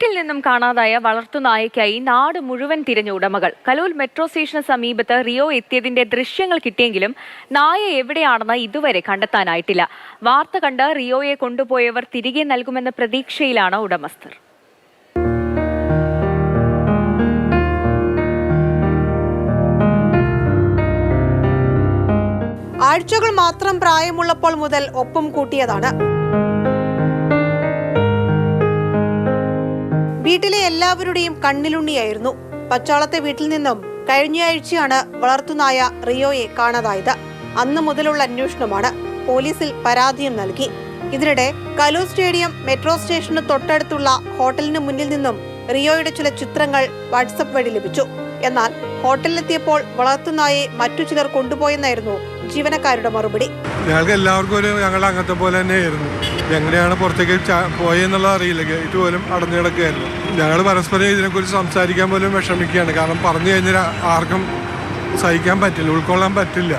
വീട്ടിൽ നിന്നും കാണാതായ വളർത്തുനായയ്ക്കായി നാട് മുഴുവൻ തിരഞ്ഞ ഉടമകൾ. കലൂൽ മെട്രോ സ്റ്റേഷന് സമീപത്ത് റിയോ എത്തിയതിന്റെ ദൃശ്യങ്ങൾ കിട്ടിയെങ്കിലും നായ എവിടെയാണെന്ന് ഇതുവരെ കണ്ടെത്താനായിട്ടില്ല. വാർത്ത കണ്ട് റിയോയെ കൊണ്ടുപോയവർ തിരികെ നൽകുമെന്ന പ്രതീക്ഷയിലാണ് ഉടമസ്ഥർ. ആഴ്ചകൾ മാത്രം പ്രായമുള്ളപ്പോൾ മുതൽ ഒപ്പം കൂട്ടിയതാണ്. വീട്ടിലെ എല്ലാവരുടെയും കണ്ണിലുണ്ണിയായിരുന്നു. പച്ചാളത്തെ വീട്ടിൽ നിന്നും കഴിഞ്ഞയാഴ്ചയാണ് വളർത്തുനായ റിയോയെ കാണാതായത്. അന്ന് മുതലുള്ള അന്വേഷണമാണ് പോലീസിൽ പരാതിയും നൽകി. ഇതിനിടെ കലൂർ സ്റ്റേഡിയം മെട്രോ സ്റ്റേഷന് തൊട്ടടുത്തുള്ള ഹോട്ടലിന് മുന്നിൽ നിന്നും റിയോയുടെ ചില ചിത്രങ്ങൾ വാട്സപ്പ് വഴി ലഭിച്ചു. എന്നാൽ ഹോട്ടലിലെത്തിയപ്പോൾ വളർത്തുനായെ മറ്റു ചിലർ കൊണ്ടുപോയെന്നായിരുന്നു ജീവനക്കാരുടെ മറുപടി. ഞങ്ങൾക്ക് എല്ലാവർക്കും ഒരു ഞങ്ങളുടെ അംഗത്തെ പോലെ തന്നെയായിരുന്നു. എങ്ങനെയാണ് പുറത്തേക്ക് പോയെന്നുള്ളത് അറിയില്ല. ഗേറ്റ് പോലും അടഞ്ഞു കിടക്കുകയായിരുന്നു. ഞങ്ങൾ പരസ്പരം ഇതിനെക്കുറിച്ച് സംസാരിക്കാൻ പോലും വിഷമിക്കുകയാണ്. കാരണം പറഞ്ഞു കഴിഞ്ഞാൽ ആർക്കും സഹിക്കാൻ പറ്റില്ല ഉൾക്കൊള്ളാൻ പറ്റില്ല.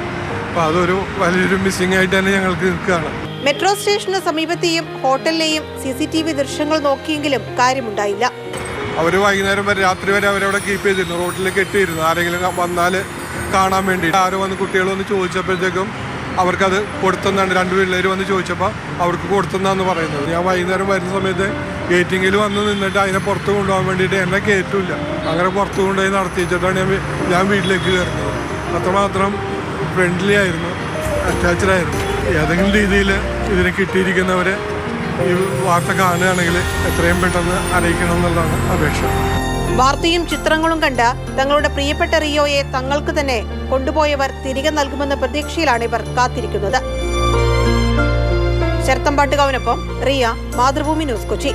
അപ്പോൾ അതൊരു വലിയൊരു മിസ്സിംഗ് ആയിട്ട് തന്നെ ഞങ്ങൾക്ക് നിൽക്കുകയാണ്. മെട്രോ സ്റ്റേഷന് സമീപത്തെയും ഹോട്ടലിലെയും സി സി ടി വി ദൃശ്യങ്ങൾ നോക്കിയെങ്കിലും കാര്യമുണ്ടായില്ല. അവർ വൈകുന്നേരം വരെ രാത്രി വരെ അവരവിടെ കീപ്പ് ചെയ്തിരുന്നു. റോട്ടിൽ കെട്ടിയിരുന്നു. ആരെങ്കിലും വന്നാൽ കാണാൻ വേണ്ടി ആരോ വന്ന് കുട്ടികൾ വന്ന് ചോദിച്ചപ്പോഴത്തേക്കും അവർക്കത് കൊടുത്തെന്നാണ്. രണ്ട് പിള്ളേർ വന്ന് ചോദിച്ചപ്പോൾ അവർക്ക് കൊടുത്തെന്നാന്ന് പറയുന്നത്. ഞാൻ വൈകുന്നേരം വരുന്ന സമയത്ത് ഗേറ്റിങ്ങിൽ വന്ന് നിന്നിട്ട് അതിനെ പുറത്ത് കൊണ്ടുപോകാൻ വേണ്ടിയിട്ട് എന്നെ കയറ്റില്ല അങ്ങനെ പുറത്ത് കൊണ്ടുപോയി നടത്തിച്ചിട്ടാണ് ഞാൻ ഞാൻ വീട്ടിലേക്ക് കയറുന്നത്. അത്രമാത്രം ഫ്രണ്ട്ലി ആയിരുന്നു അറ്റാച്ച്ഡ് ആയിരുന്നു. ഏതെങ്കിലും രീതിയിൽ ഇതിനെ കിട്ടിയിരിക്കുന്നവരെ ഈ വാർത്ത കാണുകയാണെങ്കിൽ എത്രയും പെട്ടെന്ന് അറിയിക്കണം എന്നുള്ളതാണ് അപേക്ഷ. വാർത്തയും ചിത്രങ്ങളും കണ്ട് തങ്ങളുടെ പ്രിയപ്പെട്ട റിയോയെ തങ്ങൾക്ക് തന്നെ കൊണ്ടുപോയവർ തിരികെ നൽകുമെന്ന പ്രതീക്ഷയിലാണ് ഇവർ കാത്തിരിക്കുന്നത്. ശരത്തമ്പാട്ടുകാവിനൊപ്പം റിയ മാതൃഭൂമി ന്യൂസ് കൊച്ചി.